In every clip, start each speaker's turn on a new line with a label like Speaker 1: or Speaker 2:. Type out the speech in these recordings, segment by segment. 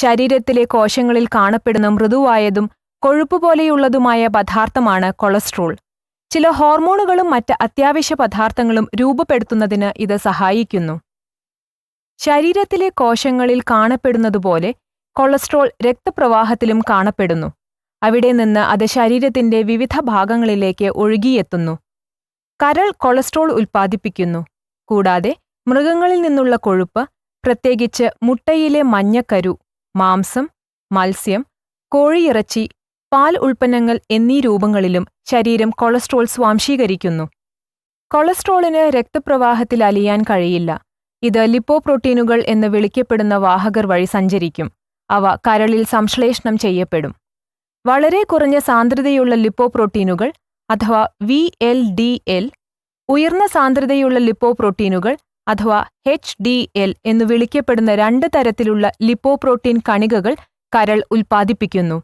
Speaker 1: ശരീരത്തിലെ കോശങ്ങളിൽ കാണപ്പെടുന്ന മൃദുവായതും കൊഴുപ്പ് പോലെയുള്ളതുമായ പദാർത്ഥമാണ് കൊളസ്ട്രോൾ. ചില ഹോർമോണുകളും മറ്റ് അത്യാവശ്യ പദാർത്ഥങ്ങളും രൂപപ്പെടുത്തുന്നതിന് ഇത് സഹായിക്കുന്നു. ശരീരത്തിലെ കോശങ്ങളിൽ കാണപ്പെടുന്നതുപോലെ കൊളസ്ട്രോൾ രക്തപ്രവാഹത്തിലും കാണപ്പെടുന്നു. അവിടെ നിന്ന് അത് ശരീരത്തിന്റെ വിവിധ ഭാഗങ്ങളിലേക്ക് ഒഴുകിയെത്തുന്നു. കരൾ കൊളസ്ട്രോൾ ഉൽപ്പാദിപ്പിക്കുന്നു. കൂടാതെ മൃഗങ്ങളിൽ നിന്നുള്ള കൊഴുപ്പ് പ്രത്യേകിച്ച് മുട്ടയിലെ മഞ്ഞക്കരു മാംസം മത്സ്യം കോഴിയിറച്ചി പാൽ ഉൽപ്പന്നങ്ങൾ എന്നീ രൂപങ്ങളിലും ശരീരം കൊളസ്ട്രോൾ സ്വാംശീകരിക്കുന്നു. കൊളസ്ട്രോളിന് രക്തപ്രവാഹത്തിൽ അലിയാൻ കഴിയില്ല. ഇത് ലിപ്പോപ്രോട്ടീനുകൾ എന്ന് വിളിക്കപ്പെടുന്ന വാഹകർ വഴി സഞ്ചരിക്കും. അവ കരളിൽ സംശ്ലേഷണം ചെയ്യപ്പെടും. വളരെ കുറഞ്ഞ സാന്ദ്രതയുള്ള ലിപ്പോപ്രോട്ടീനുകൾ അഥവാ വി എൽ ഡി എൽ ഉയർന്ന സാന്ദ്രതയുള്ള ലിപ്പോപ്രോട്ടീനുകൾ അഥവാ എച്ച് ഡി എൽ എന്നു വിളിക്കപ്പെടുന്ന രണ്ട് തരത്തിലുള്ള ലിപ്പോപ്രോട്ടീൻ കണികകൾ കരൾ ഉൽപ്പാദിപ്പിക്കുന്നു.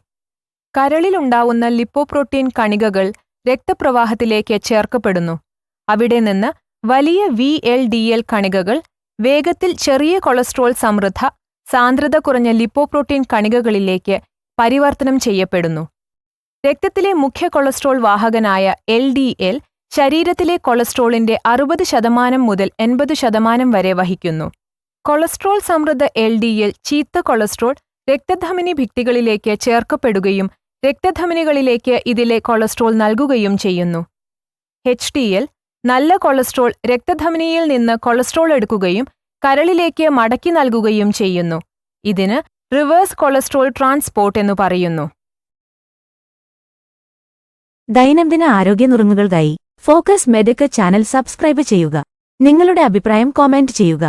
Speaker 1: കരളിലുണ്ടാവുന്ന ലിപ്പോപ്രോട്ടീൻ കണികകൾ രക്തപ്രവാഹത്തിലേക്ക് ചേർക്കപ്പെടുന്നു. അവിടെ നിന്ന് വലിയ വി എൽ ഡി എൽ കണികകൾ വേഗത്തിൽ ചെറിയ കൊളസ്ട്രോൾ സമൃദ്ധ സാന്ദ്രത കുറഞ്ഞ ലിപ്പോപ്രോട്ടീൻ കണികകളിലേക്ക് പരിവർത്തനം ചെയ്യപ്പെടുന്നു. രക്തത്തിലെ മുഖ്യ കൊളസ്ട്രോൾ വാഹകനായ എൽ ഡി എൽ ശരീരത്തിലെ കൊളസ്ട്രോളിന്റെ അറുപത് ശതമാനം മുതൽ എൺപത് ശതമാനം വരെ വഹിക്കുന്നു. കൊളസ്ട്രോൾ സമൃദ്ധ എൽ ഡി എൽ ചീത്ത കൊളസ്ട്രോൾ രക്തധമനി ഭിത്തികളിലേക്ക് ചേർക്കപ്പെടുകയും രക്തധമനികളിലേക്ക് ഇതിലെ കൊളസ്ട്രോൾ നൽകുകയും ചെയ്യുന്നു. എച്ച് ഡി എൽ നല്ല കൊളസ്ട്രോൾ രക്തധമനിയിൽ നിന്ന് കൊളസ്ട്രോൾ എടുക്കുകയും കരളിലേക്ക് മടക്കി നൽകുകയും ചെയ്യുന്നു. ഇതിന് റിവേഴ്സ് കൊളസ്ട്രോൾ ട്രാൻസ്പോർട്ട് എന്നു പറയുന്നു.
Speaker 2: ദൈനംദിന ആരോഗ്യ നുറുങ്ങുകൾക്കായി ഫോക്കസ് മെഡിക്കൽ ചാനൽ സബ്സ്ക്രൈബ് ചെയ്യുക. നിങ്ങളുടെ അഭിപ്രായം കോമെന്റ് ചെയ്യുക.